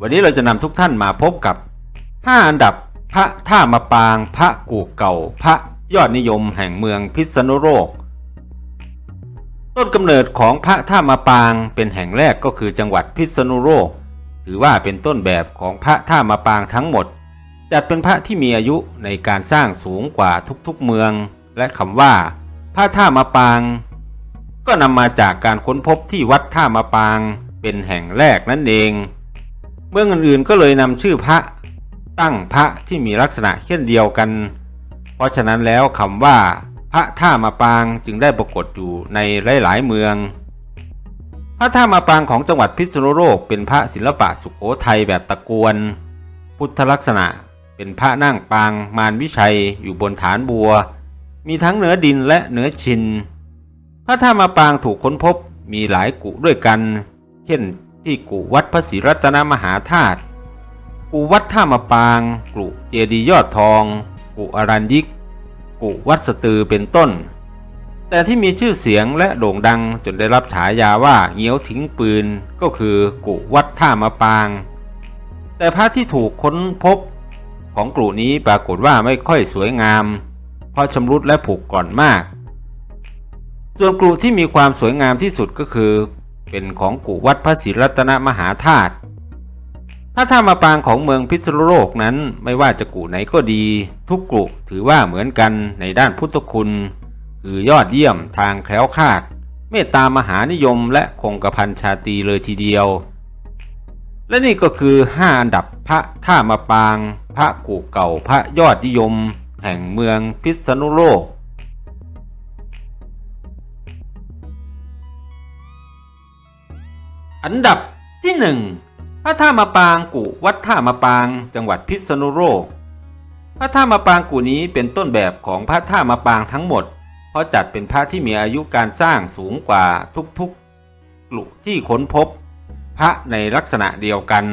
วันนี้เราจะนำทุกท่านมาพบกับ 5 อันดับพระท่ามาปาง พระกู่เก่า พระยอดนิยมแห่งเมืองพิษณุโลก ต้นกำเนิดของพระท่ามาปางเป็นแห่งแรกก็คือจังหวัดพิษณุโลก ถือว่าเป็นต้นแบบของพระท่ามาปางทั้งหมด จัดเป็นพระที่มีอายุในการสร้างสูงกว่าทุกๆเมือง และคำว่า พระท่ามาปาง ก็นำมาจากการค้นพบที่วัดท่ามาปาง เป็นแห่งแรกนั่นเอง มืองอื่นๆก็เลยนำชื่อพระตั้งพระที่มีลักษณะเช่นเดียวกัน เพราะฉะนั้นแล้วคำว่า พระท่ามาปางจึงได้ปรากฏอยู่ในหลายๆเมือง พระท่ามาปางของจังหวัดพิษณุโลกเป็นพระศิลปะสุโขทัยแบบตะกวน พุทธลักษณะเป็นพระนั่งปางมารวิชัยอยู่บนฐานบัว มีทั้งเหนือดินและเหนือชิน พระท่ามาปางถูกค้นพบมีหลายกุด้วยกัน เช่น ที่กุวัดพระศรีรัตนมหาธาตุกุวัดท่ามาปางกุเจดีย์ยอดทองกุอรัญยิกกุวัดสตือเป็นต้น แต่ที่มีชื่อเสียงและโด่งดังจนได้รับฉายาว่าเงี้ยวทิ้งปืนก็คือกุวัดท่ามาปาง แต่พระที่ถูกค้นพบของกลุ่นี้ปรากฏว่าไม่ค่อยสวยงาม เพราะชำรุดและผุก่อนมาก ส่วนกลุ่ที่มีความสวยงามที่สุดก็คือ เป็นของกุวัดพระศรีรัตนมหาธาตุพระธรรมปางของเมืองพิษณุโลกนั้นไม่ว่าจะกุไหนก็ดี ทุกกุถือว่าเหมือนกันในด้านพุทธคุณ คือยอดเยี่ยมทางแคล้วคลาด เมตตามหานิยมและคงกระพันชาตีเลยทีเดียว และนี่ก็คือ 5 อันดับพระท่ามาปาง พระกูเก่าพระยอดนิยม แห่งเมืองพิษณุโลก อันดับที่ 1 พระท่ามาปางกุวัดท่ามาปาง จังหวัดพิษณุโลก พระท่ามาปางกุนี้เป็นต้นแบบของพระท่ามาปางทั้งหมด เพราะจัดเป็นพระที่มีอายุการสร้างสูงกว่าทุกๆกลุที่ค้นพบ พระในลักษณะเดียวกัน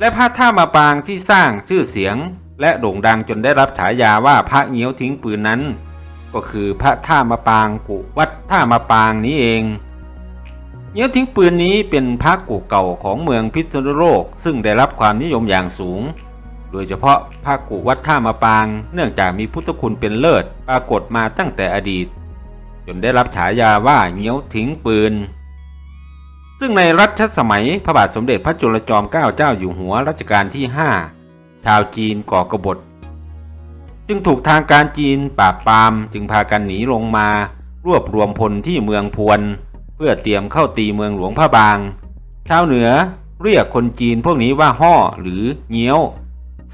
และพระท่ามาปางที่สร้างชื่อเสียง และโด่งดังจนได้รับฉายาว่าพระเงี้ยวทิ้งปืนนั้น ก็คือพระท่ามาปางกุวัดท่ามาปางนี้เอง เงี้ยวทิ้งปืนนี้เป็นพระกู่เก่าของเมืองพิษณุโลก ซึ่งได้รับความนิยมอย่างสูง โดยเฉพาะพระกู่วัดท่ามาปาง เนื่องจากมีพุทธคุณเป็นเลิศปรากฏมาตั้งแต่อดีต จนได้รับฉายาว่าเงี้ยวทิ้งปืน ซึ่งในรัชสมัยพระบาทสมเด็จพระจุลจอมเกล้าเจ้าอยู่หัวรัชกาลที่ 5 ชาวจีนก่อกบฏ จึงถูกทางการจีนปราบปรามจึงพากันหนีลงมารวบรวมพลที่เมืองพวน เพื่อเตรียมเข้าตีเมืองหลวงพระบาง ชาวเหนือเรียกคนจีนพวกนี้ว่าห่อหรือเงี้ยว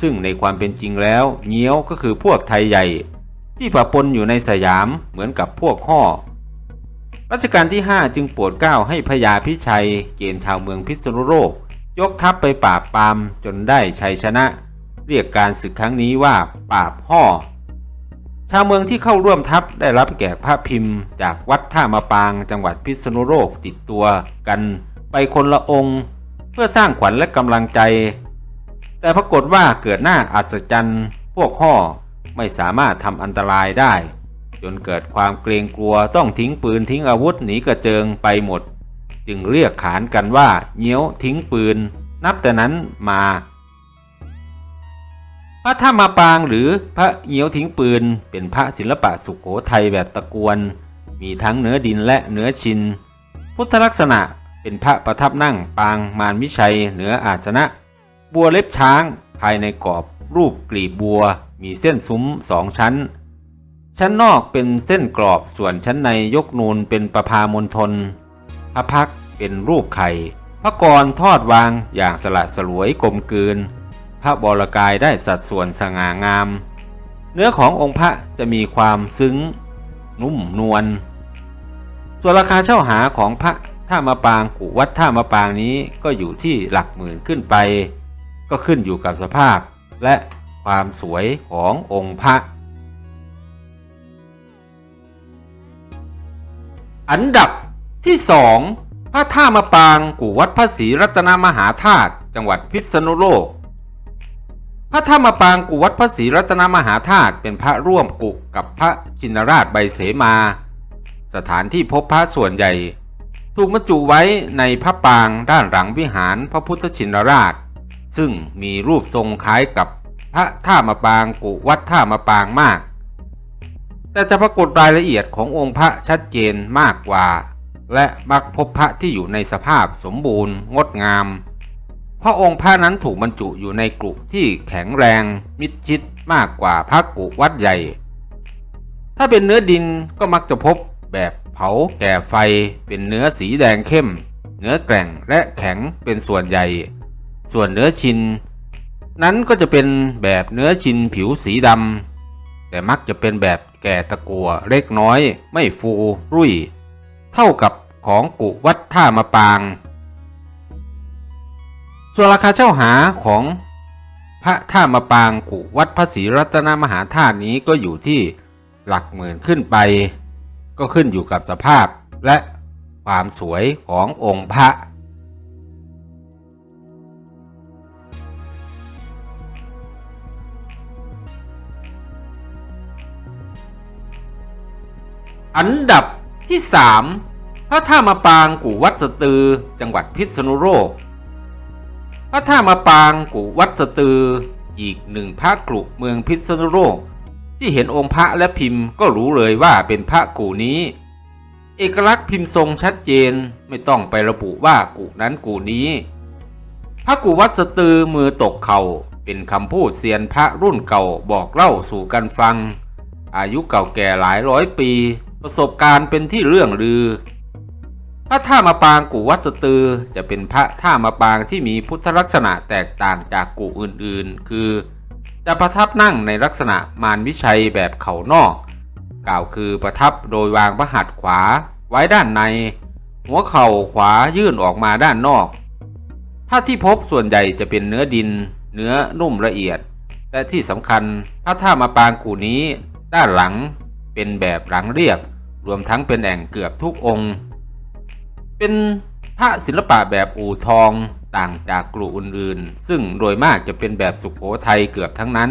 ซึ่งในความเป็นจริงแล้วเงี้ยวก็คือพวกไทยใหญ่ ที่ปะปนอยู่ในสยามเหมือนกับพวกห่อรัชกาลที่ 5 จึงโปรดเกล้าให้พญาพิชัย เกณฑ์ชาวเมืองพิษณุโลก ยกทัพไปปราบปรามจนได้ชัยชนะ เรียกการศึกครั้งนี้ว่าปราบห่อ ชาวเมืองที่เข้าร่วมทัพได้รับแก่พระพิมพ์จากวัดท่ามาปางจังหวัดพิษณุโลกติดตัวกันไปคนละองค์ เพื่อสร้างขวัญและกำลังใจ แต่ปรากฏว่าเกิดหน้าอัศจรรย์พวกห่อไม่สามารถทำอันตรายได้ จนเกิดความเกรงกลัวต้องทิ้งปืนทิ้งอาวุธหนีกระเจิงไปหมด จึงเรียกขานกันว่าเงี้ยวทิ้งปืน นับแต่นั้นมา พระธรรมปางหรือพระเงี้ยวทิ้งปืน เป็นพระศิลปะสุขโขทัยแบบตะกวน มีทั้งเนื้อดินและเนื้อชิน พุทธลักษณะเป็นพระประทับนั่งปางมารวิชัยเหนืออาสนะ บัวเล็บช้างภายในกรอบรูปกลีบบัว มีเส้นซุ้มสองชั้น ชั้นนอกเป็นเส้นกรอบส่วนชั้นในยกนูนเป็นประพามณฑลพระพักเป็นรูปไข่พระกรทอดวางอย่างสละสลวยกลมกลืน พระบรกายได้สัดส่วนสง่างาม เนื้อขององค์พระจะมีความซึ้ง นุ่มนวล ส่วนราคาเช่าหาของพระท่ามาปางกุวัดท่ามาปางนี้ก็อยู่ที่หลักหมื่นขึ้นไป ก็ขึ้นอยู่กับสภาพและความสวยขององค์พระ อันดับที่สองพระท่ามาปางกู่วัดพระศรีรัตนมหาธาตุจังหวัดพิษณุโลก พระท่ามาปางกู่วัดพระศรีรัตนมหาธาตุเป็นพระร่วมกุกับพระชินราชใบเสมา สถานที่พบพระส่วนใหญ่ ถูกบรรจุไว้ในพระปางด้านหลังวิหารพระพุทธชินราช ซึ่งมีรูปทรงคล้ายกับพระท่ามาปางกุวัดท่ามาปางมาก แต่จะปรากฏรายละเอียดขององค์พระชัดเจนมากกว่า และมักพบพระที่อยู่ในสภาพสมบูรณ์งดงาม พราะองค์พระนั้นถูกบรรจุอยู่ในกรุที่แข็งแรงมิดชิดมากกว่าพระกุวัดใหญ่ ถ้าเป็นเนื้อดินก็มักจะพบแบบเผาแก่ไฟเป็นเนื้อสีแดงเข้ม เนื้อแกร่งและแข็งเป็นส่วนใหญ่ ส่วนเนื้อชิน นั้นก็จะเป็นแบบเนื้อชินผิวสีดำแต่มักจะเป็นแบบแก่ตะกัวเล็กน้อย ไม่ฟูรุ่ย เท่ากับของกุวัดท่ามาปาง ส่วนราคาเช่าหาของพระท่ามาปางกุวัดพระศรีรัตนมหาธาตุนี้ก็อยู่ที่หลักหมื่นขึ้นไป ก็ขึ้นอยู่กับสภาพและความสวยขององค์พระ อันดับที่ 3 พระท่ามาปางกู่วัดสตือจังหวัดพิษณุโลก พระท่ามาปางกู่วัดสตือ อีกหนึ่งพระกรุเมืองพิษณุโลกที่เห็นองค์พระและพิมพ์ก็รู้เลยว่าเป็นพระกู่นี้ เอกลักษณ์พิมพ์ทรงชัดเจนไม่ต้องไประบุว่ากู่นั้นกู่นี้ พระกู่วัดสตือมือตกเขา่าเป็นคำพูดเซียนพระรุ่นเก่าบอกเล่าสู่กันฟัง อายุเก่าแก่หลายร้อยปี ประสบการณ์เป็นที่เรื่องลือ พระท่ามาปางกู่วัดสตือ จะเป็นพระท่ามาปางที่มีพุทธลักษณะแตกต่างจากกู่อื่นๆ คือ จะประทับนั่งในลักษณะมารวิชัยแบบเข่านอก กล่าวคือประทับโดยวางพระหัตถ์ขวาไว้ด้านใน หัวเข่าขวายื่นออกมาด้านนอกผ้าที่พบส่วนใหญ่จะเป็นเนื้อดิน เนื้อนุ่มละเอียด และที่สำคัญพระท่ามาปางกูนี้ ด้านหลังเป็นแบบหลังเรียบ รวมทั้งเป็นแอ่งเกือบทุกองค์ เป็นพระศิลปะแบบอู่ทองต่างจากกลุ่มอื่นๆ ซึ่งโดยมากจะเป็นแบบสุขโขทัยเกือบทั้งนั้น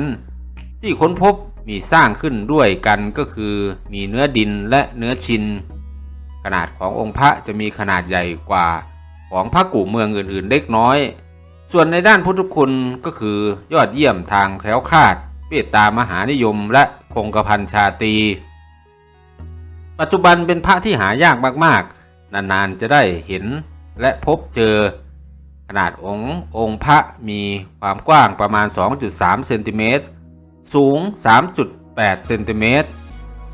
ที่ค้นพบมีสร้างขึ้นด้วยกันก็คือมีเนื้อดินและเนื้อชิน ขนาดขององค์พระจะมีขนาดใหญ่กว่าของพระกู่เมืองอื่นๆ เล็กน้อย ส่วนในด้านพุทธคุณก็คือยอดเยี่ยมทางแคล้วคลาดเมตตามหานิยมและคงกระพันชาตรีปัจจุบันเป็นพระที่หายากมากๆ นานๆ จะได้เห็นและพบเจอ ขนาดองค์องค์พระมีความกว้างประมาณ 2.3 เซนติเมตร สูง 3.8 เซนติเมตร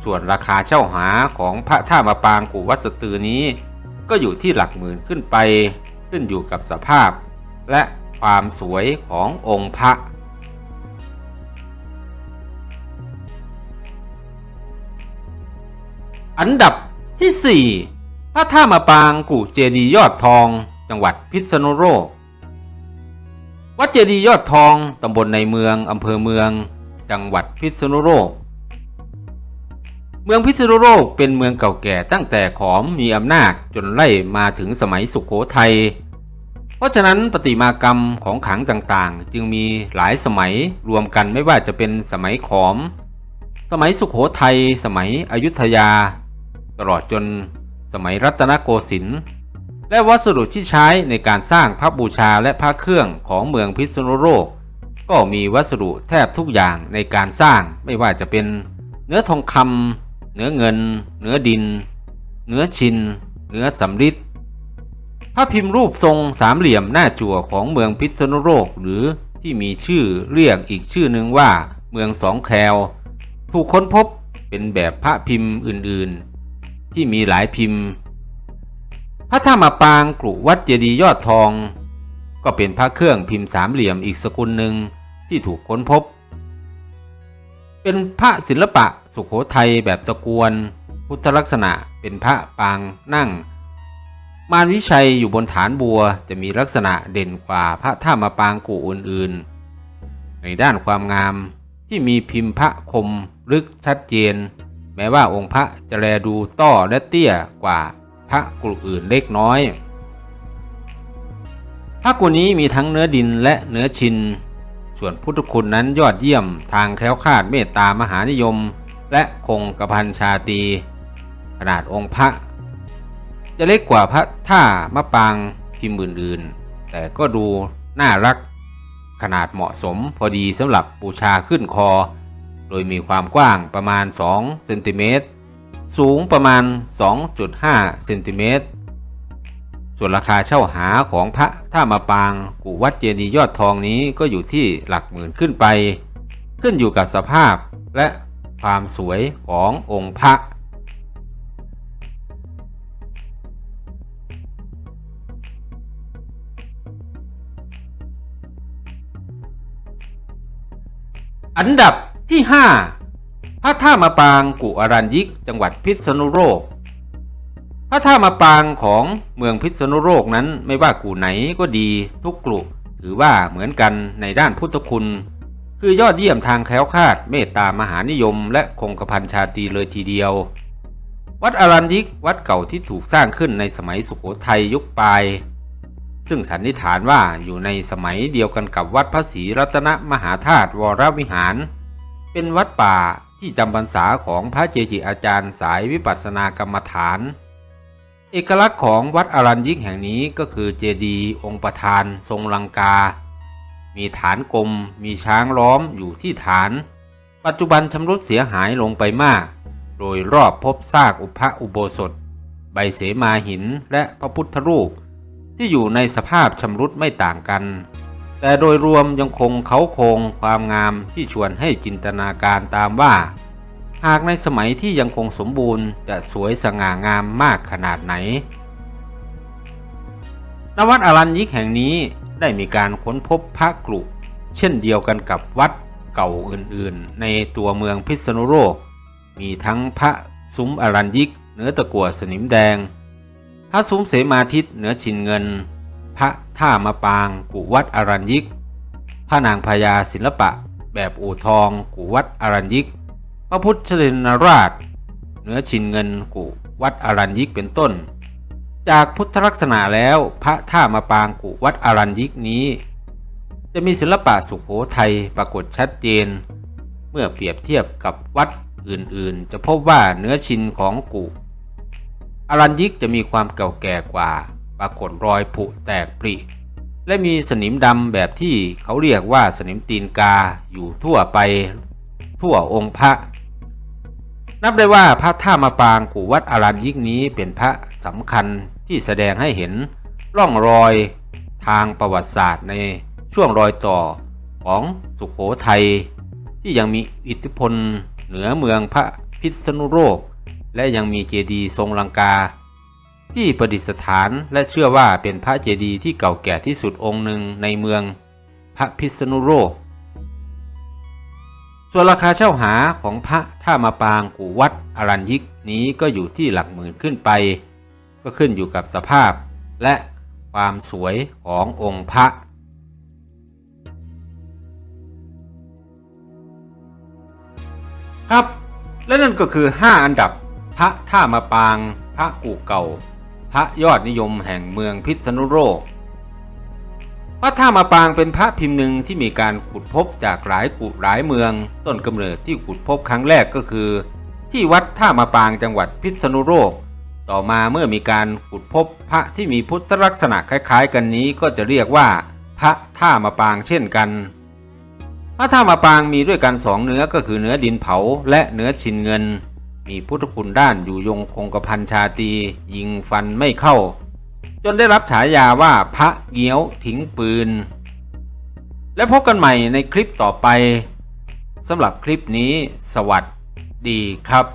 ส่วนราคาเช่าหาของพระท่ามาปางกูวัดสตือนี้ ก็อยู่ที่หลักหมื่นขึ้นไป ขึ้นอยู่กับสภาพ และความสวยขององค์พระอันดับที่ 4 พระท่ามาปางกู่เจดีย์ยอดทอง จังหวัดพิษณุโลก วัดเจดีย์ยอดทองตำบลในเมืองอำเภอเมือง จังหวัดพิษณุโลก เมืองพิษณุโลกเป็นเมืองเก่าแก่ตั้งแต่ขอมมีอำนาจจนไล่มาถึงสมัยสุขโขทัย เพราะฉะนั้นประติมากรรมของขังต่างๆ จึงมีหลายสมัยรวมกันไม่ว่าจะเป็นสมัยขอม สมัยสุขโขทัย สมัยอยุธยา ตลอดจน สมัยรัตนโกสินทร์และวัสดุที่ใช้ในการสร้างพระบูชาและพระเครื่องของเมืองพิษณุโลก ก็มีวัสดุแทบทุกอย่างในการสร้างไม่ว่าจะเป็น เนื้อทองคำเนื้อเงิน เนื้อดิน เนื้อชิน เนื้อสำริดพระพิมพ์รูปทรงสามเหลี่ยมหน้าจั่วของเมืองพิษณุโลกหรือที่มีชื่อเรียกอีกชื่อหนึ่งว่าเมืองสองแคลถูกค้นพบเป็นแบบพระพิมพ์อื่นๆ ที่มีหลายพิมพ์ พระธรรมปางกรุวัดเจดีย์ยอดทอง ก็เป็นพระเครื่องพิมพ์สามเหลี่ยมอีกสกุลหนึ่งที่ถูกค้นพบ เป็นพระศิลปะสุขโขทัยแบบตะกวนพุทธลักษณะเป็นพระปางนั่ง มารวิชัยอยู่บนฐานบัวจะมีลักษณะเด่นกว่าพระท่ามาปางกูอื่นๆ ในด้านความงามที่มีพิมพ์พระคมลึกชัดเจน แม้ว่าองค์พระจะแลดูต้อและเตี้ยกว่าพระกลุ่อื่นเล็กน้อยพระกุนี้มีทั้งเนื้อดินและเนื้อชิน ส่วนพุทธคุณนั้นยอดเยี่ยมทางแคล้วคลาดเมตตามหานิยม และคงกระพันชาตรีขนาดองค์พระ จะเล็กกว่าพระท่ามะปางพิมพ์อื่นๆ แต่ก็ดูน่ารักขนาดเหมาะสมพอดีสำหรับบูชาขึ้นคอ โดยมีความกว้างประมาณ2เซนติเมตรสูงประมาณ 2.5 เซนติเมตร ส่วนราคาเช่าหาของพระท่ามาปางกูวัดเจดียยอดทองนี้ก็อยู่ที่หลักหมื่นขึ้นไป ขึ้นอยู่กับสภาพและความสวยขององค์พระ อันดับ ที่ 5 พระท่ามาปางกุอรัญยิกจังหวัดพิษณุโลก พระท่ามาปางของเมืองพิษณุโลกนั้นไม่ว่ากูไหนก็ดีทุกกลุ่ถือว่าเหมือนกันในด้านพุทธคุณ คือยอดเยี่ยมทางแคล้วคลาดเมตตามหานิยม และคงกระพันชาตีเลยทีเดียว วัดอรัญยิกวัดเก่าที่ถูกสร้างขึ้นในสมัยสุโขทัยยุคปลายซึ่งสันนิษฐานว่าอยู่ในสมัยเดียวกันกับวัดพระศรีรัตนมหาธาตุวรวิหาร เป็นวัดป่าที่จำพรรษาของพระเจจิอาจารย์สายวิปัสสนากรรมฐาน เอกลักษณ์ของวัดอรัญยิกแห่งนี้ก็คือเจดีย์องค์ประธานทรงลังกา มีฐานกลมมีช้างล้อมอยู่ที่ฐาน ปัจจุบันชำรุดเสียหายลงไปมาก โดยรอบพบซากอุพะอุโบสถ ใบเสมาหินและพระพุทธรูป ที่อยู่ในสภาพชำรุดไม่ต่างกัน แต่โดยรวมยังคงเขาโครงความงามที่ชวนให้จินตนาการตามว่า หากในสมัยที่ยังคงสมบูรณ์จะสวยสง่างามมากขนาดไหนณวัดอรัญยิกแห่งนี้ได้มีการค้นพบพระกรุเช่นเดียวกันกับวัดเก่าอื่นๆ ในตัวเมืองพิษณุโลก มีทั้งพระซุ้มอรัญยิก เนื้อตะกั่วสนิมแดง พระซุ้มเสมาทิตเนื้อชินเงิน พระท่ามะปางกุวัดอรัญยิก พระนางพญาศิลปะ แบบอู่ทองกุวัดอรัญยิก พระพุทธเรนราชเนื้อชินเงินกุวัดอรัญยิกเป็นต้น จากพุทธลักษณะแล้วพระท่ามะปางกุวัดอรัญยิกนี้ จะมีศิลปะสุขโขทัยปรากฏชัดเจน เมื่อเปรียบเทียบกับวัดอื่นๆ จะพบว่าเนื้อชินของกุอรัญยิกจะมีความเก่าแก่กว่า ปรากฏรอยผุแตกปริ และมีสนิมดำแบบที่เขาเรียกว่าสนิมตีนกาอยู่ทั่วไปทั่วองค์พระ นับได้ว่าพระท่ามาปางกูวัดอารัญยิกนี้เป็นพระสำคัญที่แสดงให้เห็นร่องรอยทางประวัติศาสตร์ในช่วงรอยต่อของสุขโขทัยที่ยังมีอิทธิพลเหนือเมืองพระพิษณุโลกและยังมีเจดีย์ทรงลังกา ที่ประดิษฐานและเชื่อว่าเป็นพระเจดีย์ที่เก่าแก่ที่สุดองค์หนึ่งในเมืองพระพิษณุโลกส่วนราคาเช่าหาของพระท่ามาปางกูวัดอรัญยิกนี้ก็อยู่ที่หลักหมื่นขึ้นไป ก็ขึ้นอยู่กับสภาพและความสวยขององค์พระ ครับและนั่นก็คือ 5 อันดับพระท่ามาปางพระกูเก่า พระยอดนิยมแห่งเมืองพิษณุโลกพระท่ามาปางเป็นพระพิมพ์หนึ่งที่มีการขุดพบจากหลายกุหลายเมือง ต้นกำเนิดที่ขุดพบครั้งแรกก็คือ ที่วัดท่ามาปางจังหวัดพิษณุโลก ต่อมาเมื่อมีการขุดพบพระที่มีพุทธลักษณะคล้าย ๆ กันนี้ก็จะเรียกว่า พระท่ามาปางเช่นกันพระท่ามาปางมีด้วยกันสองเนื้อก็คือเนื้อดินเผาและเนื้อชินเงิน มีพุทธคุณด้านอยู่ยงคงกระพันชาตี ยิงฟันไม่เข้า จนได้รับฉายาว่าพระเงี้ยวทิ้งปืน และพบกันใหม่ในคลิปต่อไปสำหรับคลิปนี้สวัสดีครับ